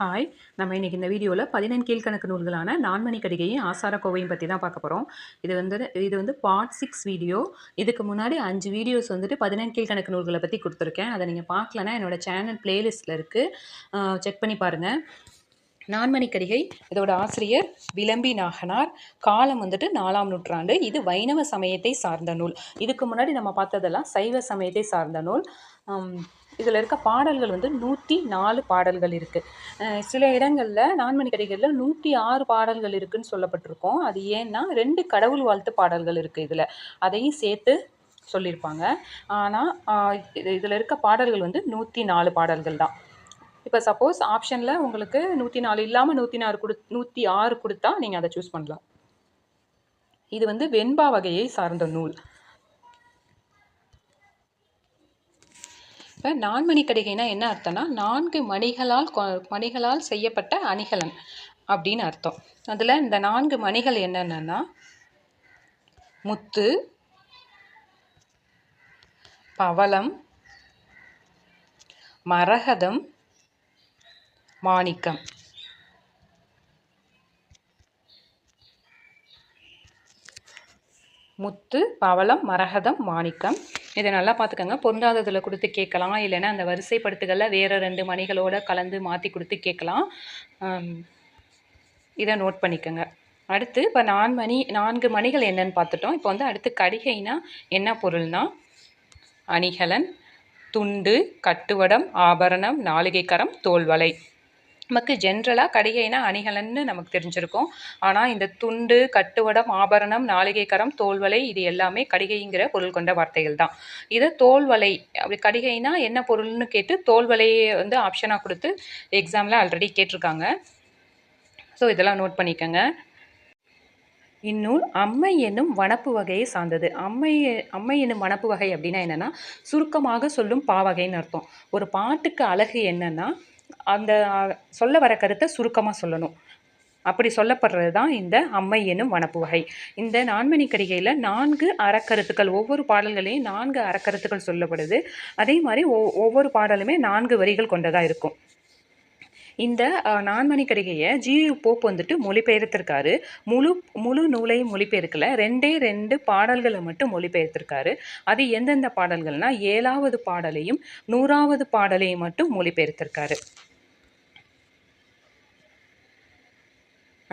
Hi நம்ம இன்றைக்கி இந்த வீடியோவில் பதினெண் கீழ்கணக்கு நூல்களான நான்மணி கடிகையும் ஆசார கோவையும் பற்றி தான் பார்க்க போகிறோம் இது வந்து இது வந்து பார்ட் சிக்ஸ் வீடியோ இதுக்கு முன்னாடி அஞ்சு வீடியோஸ் வந்துட்டு பதினெண் கீழ்கணக்கு நூல்களை பற்றி கொடுத்துருக்கேன். அதை நீங்கள் பார்க்கலன்னா என்னோடய சேனல் ப்ளேலிஸ்ட்டில் இருக்குது செக் பண்ணி பாருங்கள் நான்மணி கடிகை இதோட ஆசிரியர் விளம்பி நாகனார். காலம் வந்துட்டு நாலாம் நூற்றாண்டு. இது வைணவ சமயத்தை சார்ந்த நூல். இதுக்கு முன்னாடி நம்ம பார்த்ததெல்லாம் சைவ சமயத்தை சார்ந்த நூல். இதில் இருக்க பாடல்கள் வந்து நூற்றி நாலு பாடல்கள் இருக்குது சில இடங்களில் நான்மணி கடிகளில் நூற்றி ஆறு பாடல்கள் இருக்குதுன்னு சொல்லப்பட்டிருக்கோம். அது ஏன்னா ரெண்டு கடவுள் வாழ்த்து பாடல்கள் இருக்குது இதில். அதையும் சேர்த்து சொல்லியிருப்பாங்க. ஆனால் இது இதில் இருக்க பாடல்கள் வந்து நூற்றி நாலு பாடல்கள் தான். இப்போ சப்போஸ் ஆப்ஷனில் உங்களுக்கு நூற்றி நாலு இல்லாமல் நூற்றி நாலு கொடு நூற்றி ஆறு கொடுத்தா நீங்கள் அதை சூஸ் பண்ணலாம். இது வந்து வெண்பா வகையை சார்ந்த நூல். இப்போ நான்மணி கடிகைனா என்ன அர்த்தம்னா நான்கு மணிகளால் மணிகளால் செய்யப்பட்ட அணிகலன் அப்படின்னு அர்த்தம். அதில் இந்த நான்கு மணிகள் என்னென்னா முத்து பவளம் மரகதம் மாணிக்கம். முத்து பவளம் மரகதம் மாணிக்கம். இதை நல்லா பார்த்துக்கோங்க. பொருந்தாததில் கொடுத்து கேட்கலாம். இல்லைன்னா அந்த வரிசைப்படுத்துகளில் வேறு ரெண்டு மணிகளோடு கலந்து மாற்றி கொடுத்து கேட்கலாம். இதை நோட் பண்ணிக்கோங்க. அடுத்து இப்போ நான் மணி நான்கு மணிகள் என்னன்னு பார்த்துட்டோம். இப்போ வந்து அடுத்து கடிகைனா என்ன பொருள்னா? அணிகலன் துண்டு கட்டுவடம் ஆபரணம் நாளிகைக்கரம் தோல்வலை நமக்கு ஜென்ரலாக கடிகைனா அணிகலன்னு நமக்கு தெரிஞ்சிருக்கும். ஆனால் இந்த துண்டு கட்டுவடம் ஆபரணம் நாளிகைக்கரம் தோல்வலை இது எல்லாமே கடிகைங்கிற பொருள் கொண்ட வார்த்தைகள் தான். இதை தோல்வலை அப்படி கடிகைனா என்ன பொருள்னு கேட்டு தோல்வலையை வந்து ஆப்ஷனாக கொடுத்து எக்ஸாமில் ஆல்ரெடி கேட்டிருக்காங்க. ஸோ இதெல்லாம் நோட் பண்ணிக்கோங்க. இந்நூல் அம்மை என்னும் வனப்பு வகையை சார்ந்தது. அம்மை அம்மை என்னும் வனப்பு வகை அப்படின்னா என்னென்னா சுருக்கமாக சொல்லும் பாவகைன்னு அர்த்தம். ஒரு பாட்டுக்கு அழகு என்னென்னா அந்த சொல்ல வர கருத்தை சுருக்கமாக சொல்லணும். அப்படி சொல்லப்படுறது தான் இந்த அம்மை எனும் வனப்பு வகை. இந்த நான்மணி கடிகையில் நான்கு அறக்கருத்துக்கள் ஒவ்வொரு பாடல்களையும் நான்கு அறக்கருத்துக்கள் சொல்லப்படுது. அதே மாதிரி ஒவ்வொரு பாடலுமே நான்கு வரிகள் கொண்டதாக இருக்கும். இந்த நான்மணி கடிகையை ஜி போப் வந்துட்டு மொழிபெயர்த்திருக்காரு. முழு முழு நூலையும் மொழிபெயர்க்கல. ரெண்டே ரெண்டு பாடல்களை மட்டும் மொழிபெயர்த்திருக்காரு. அது எந்தெந்த பாடல்கள்னால் ஏழாவது பாடலையும் நூறாவது பாடலையும் மட்டும் மொழிபெயர்த்திருக்காரு.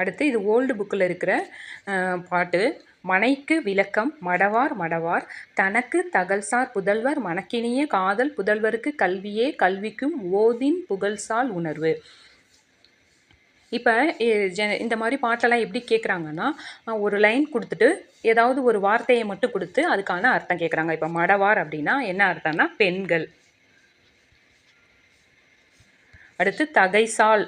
அடுத்து இது ஓல்டு புக்கில் இருக்கிற பாட்டு. மனைக்கு விளக்கம் மடவார் மடவார். தனக்கு தகல்சார் புதல்வர். மணக்கினிய காதல் புதல்வருக்கு கல்வியே கல்விக்கும் ஓதின் புகழ்சால் உணர்வு. இப்போ இந்த மாதிரி பாட்டெல்லாம் எப்படி கேட்குறாங்கன்னா ஒரு லைன் கொடுத்துட்டு ஏதாவது ஒரு வார்த்தையை மட்டும் கொடுத்து அதுக்கான அர்த்தம் கேட்குறாங்க இப்போ மடவார் அப்படின்னா என்ன அர்த்தம்னா பெண்கள். அடுத்து தகைசால்.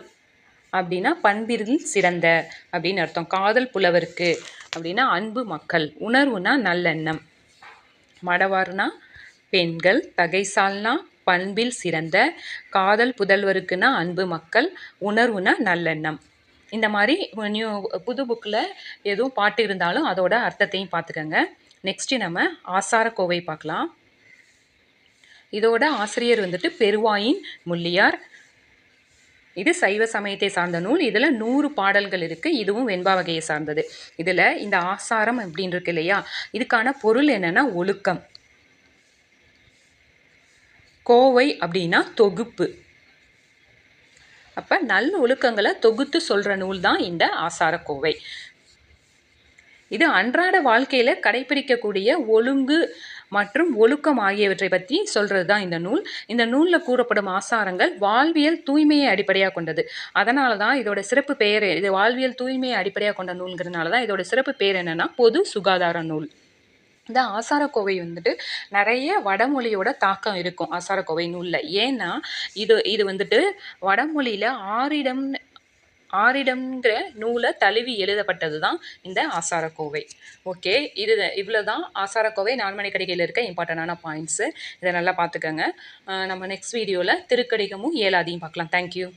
அப்படின்னா பண்பிரில் சிறந்த அப்படின்னு அர்த்தம். காதல் புலவருக்கு அப்படின்னா அன்பு மக்கள் உணர்வுனா நல்லெண்ணம். மடவார்னா பெண்கள் தகைசால்னா பண்பில் சிறந்த. காதல் புதல்வருக்குன்னா அன்பு மக்கள் உணர்வுனா நல்லெண்ணம். இந்த மாதிரி நியூ புது புக்கில் எதுவும் பாட்டு இருந்தாலும் அதோட அர்த்தத்தையும் பார்த்துக்கோங்க நெக்ஸ்ட்டு நம்ம ஆசார கோவை பார்க்கலாம் இதோட ஆசிரியர் வந்துட்டு பெருவாயின் முள்ளியார். இது சைவ சமயத்தை சார்ந்த நூல். இதில் நூறு பாடல்கள் இருக்குது இதுவும் வெண்பா வகையை சார்ந்தது. இதில் இந்த ஆசாரம் அப்படின்னு இருக்கு இல்லையா? இதுக்கான பொருள் என்னென்னா ஒழுக்கம். கோவை அப்படின்னா தொகுப்பு. அப்போ நல்ல ஒழுக்கங்களை தொகுத்து சொல்கிற நூல் தான் இந்த ஆசார கோவை. இது அன்றாட வாழ்க்கையில் கடைபிடிக்கக்கூடிய ஒழுங்கு மற்றும் ஒழுக்கம் ஆகியவற்றை பற்றி சொல்கிறது தான் இந்த நூல். இந்த நூலில் கூறப்படும் ஆசாரங்கள் வாழ்வியல் தூய்மையை அடிப்படையாக கொண்டது. அதனால தான் இதோட சிறப்பு பெயர் இது வாழ்வியல் தூய்மையை அடிப்படையாக கொண்ட நூல்கிறதுனால தான் இதோட சிறப்பு பெயர் என்னென்னா பொது சுகாதார நூல். இந்த ஆசாரக்கோவை வந்துட்டு நிறைய வடமொழியோட தாக்கம் இருக்கும் ஆசாரக்கோவை நூலில். ஏன்னா இது இது வந்துட்டு வடமொழியில் ஆறிடம் ஆரிடம்ங்கிற நூலை தழுவி எழுதப்பட்டது தான் இந்த ஆசாரக்கோவை. ஓகே இது இவ்வளோ தான் ஆசாரக்கோவை நான்மணி கடிகையில் இருக்க இம்பார்ட்டண்டான பாயிண்ட்ஸு இதை நல்லா பார்த்துக்கோங்க. நம்ம நெக்ஸ்ட் வீடியோவில் திருக்கடிகமும் ஏலாதியும் பார்க்கலாம். தேங்க்யூ